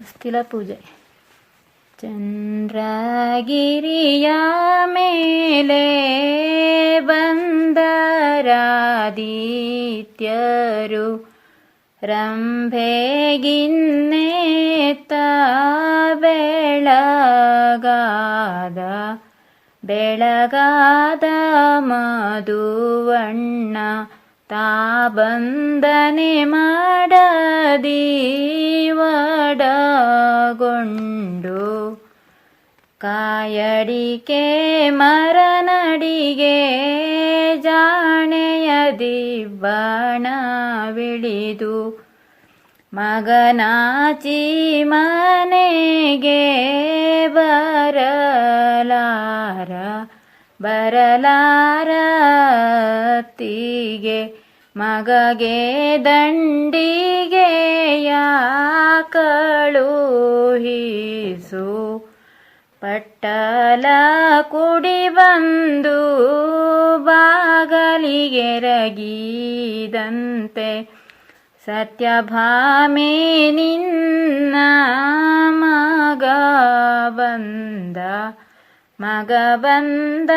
ಹೊಸ್ತಿಲ ಪೂಜೆ ಚಂದ್ರಗಿರಿಯ ಮೇಲೆ ಬಂದರಾದಿತ್ಯರು ರಂಭೆಗಿನ್ನೇತ ಬೆಳಗಾದ ಬೆಳಗಾದ ಮಧುವಣ್ಣ ತಾ ಬಂದನೆ ಮಾಡದಿ ವಡಗೊಂಡು ಕಾಯಡಿಕೆ ಮರನಡಿಗೆ ಜಾಣೆಯ ಬಿಳಿದು ಮಗನಾಚಿ ಮನೆಗೆ ಬರಲಾರ ಬರಲಾರತಿಗೆ ಮಗಗೆ ದಂಡಿಗೆ ಕಳುಹಿಸು ಪಟ್ಟಲ ಕುಡಿ ಬಂದು ಬಾಗಲಿಗೆರಗಿದಂತೆ ಸತ್ಯಭಾಮೆ ನಿನ್ನ ಮಗ ಬಂದ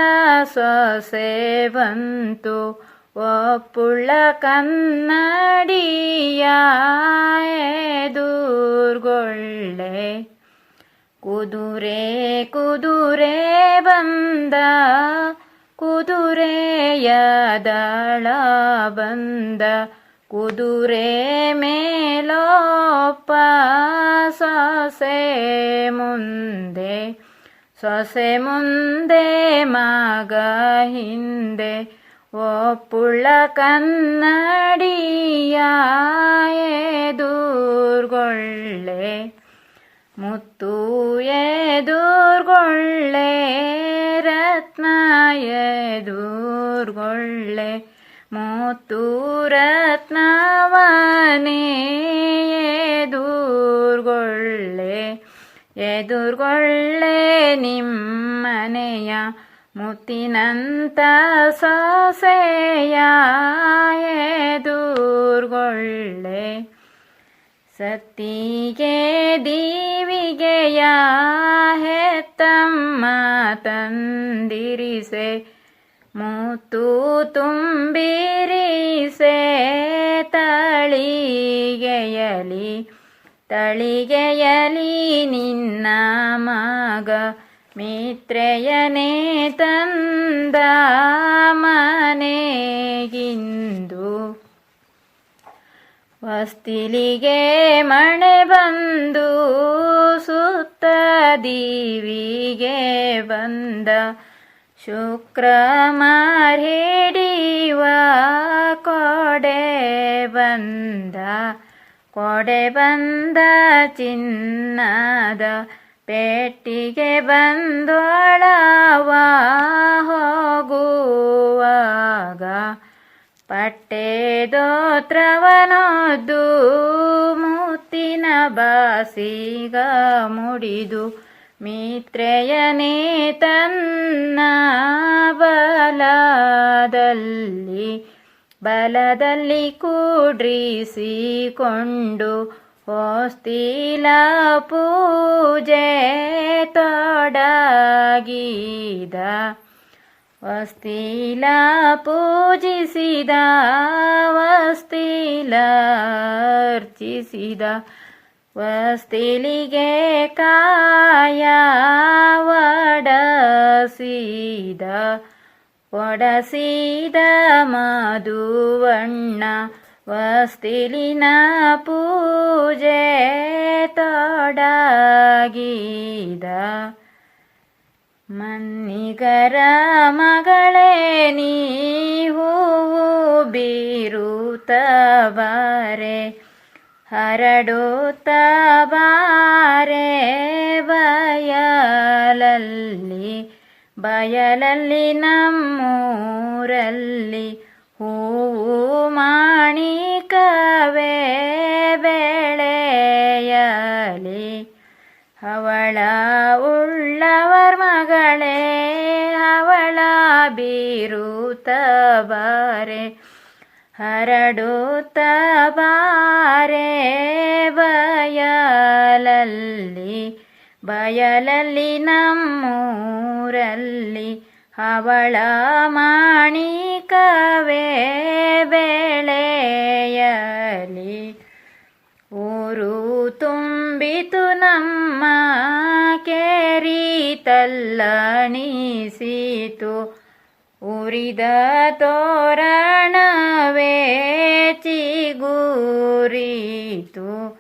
ಸೊಸೆ ಬಂತು ಒಪ್ಪುಳ್ಳ ಕನ್ನಡಿಯ ದೂರ್ಗೊಳ್ಳೆ. ಕುದುರೆ ಕುದುರೆ ಬಂದ ಕುದುರೆಯ ದಳ ಬಂದ, ಕುದುರೆ ಮೇಲೋಪ ಸೊಸೆ ಮುಂದೆ. ಸೊಸೆ ಮುಂದೆ ಮಗ ಹಿಂದೆ ಒಪ್ಪುಳ್ಳ ಕನ್ನಡಿಯ ಎದುರ್ಗೊಳ್ಳೆ ಮುತ್ತು ಎದುರ್ಗೊಳ್ಳೆ ರತ್ನ ಎದುರ್ಗೊಳ್ಳೆ ಮುತ್ತು ರತ್ನವನೇ ಎದುರ್ಗೊಳ್ಳೆ. ಎದುರ್ಗೊಳ್ಳೆ ನಿಮ್ಮನೆಯ ಮುತ್ತಿನಂತ ಸೊಸೆಯ ಎದುರ್ಗೊಳ್ಳೆ ಸತ್ತಿಗೆ ದೀವಿಗೆಯ ಹೆತ್ತಮ್ಮ ತಂದಿರಿಸೆ ಮುತ್ತು ತುಂಬಿರಿಸೆ ತಳಿಗೆಯಲಿ. ತಳಿಗೆಯಲಿ ನಿನ್ನ ಮಗ ಮಿತ್ರೆಯನೇ ತಂದ ಮನೆಗಿಂದು. ವಸ್ತಿಲಿಗೆ ಮಣೆ ಬಂದು ಸುತ್ತ ದೀವಿಗೆ ಬಂದ. ಶುಕ್ರ ಮಾರಿಡಿವ ಕೊಡೆ ಬಂದ. ಕೊಡೆ ಬಂದ ಚಿನ್ನದ ಪೆಟ್ಟಿಗೆ ಬಂದೊಳವ ಹೋಗುವಾಗ ಪಟ್ಟೆ ದೋತ್ರವನೊದ್ದು ಮೂತಿನ ಬಾಸಿಗ ಮುಡಿದು ಮಿತ್ರೆಯನೇ ತನ್ನ ಬಲದಲ್ಲಿ ಬಲದಲ್ಲಿ ಕೂಡ್ರಿಸಿಕೊಂಡು ಹೊಸ್ತಿಲ ಪೂಜೆ ತೊಡಗಿದ. ವಸ್ತಿಲ ಪೂಜಿಸಿದ ವಸ್ತಿಲ ಅರ್ಚಿಸಿದ. ವಸ್ತಿಲಿಗೆ ಕಾಯ ಒಡಸಿದ. ಒಡಸಿದ ಮಧುವಣ್ಣ ವಸ್ತಿಲಿನ ಪೂಜೆ ತೊಡಗಿದ. ಮನ್ನಿಗರ ಮಗಳೇ ನೀ ಹೂ ಬಾರೆ ಹರಡುತ್ತ ಬಾರೆ ಬಯಲಲ್ಲಿ ಬಯಲಲ್ಲಿ ನಮ್ಮೂರಲ್ಲಿ ಹೂವು ಮಾಣಿಕವೇ ಬೆಳೆಯಲಿ. ಅವಳ ಉಳ್ಳವರ್ ಮಗಳೇ ಅವಳ ಬೀರುತ್ತ ಬಾರೆ ಹರಡುತ್ತ ಬಾರೆ ಬಯಲಲ್ಲಿ ಬಯಲಲ್ಲಿ ನಮ್ಮೂರಲ್ಲಿ ಅವಳ ಮಾಣಿಕವೇ ಬೆಳೆಯಲಿ. ಊರು ತುಂಬಿತು ನಮ್ಮ ಕೇರಿ ತಲ್ಲಣಿಸಿತು ಉರಿದ ತೋರಣವೇ ಚಿಗುರಿತು.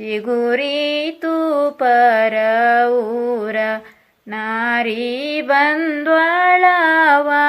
जिगुरी तु पर ऊर नारीबन्द्वाळ वा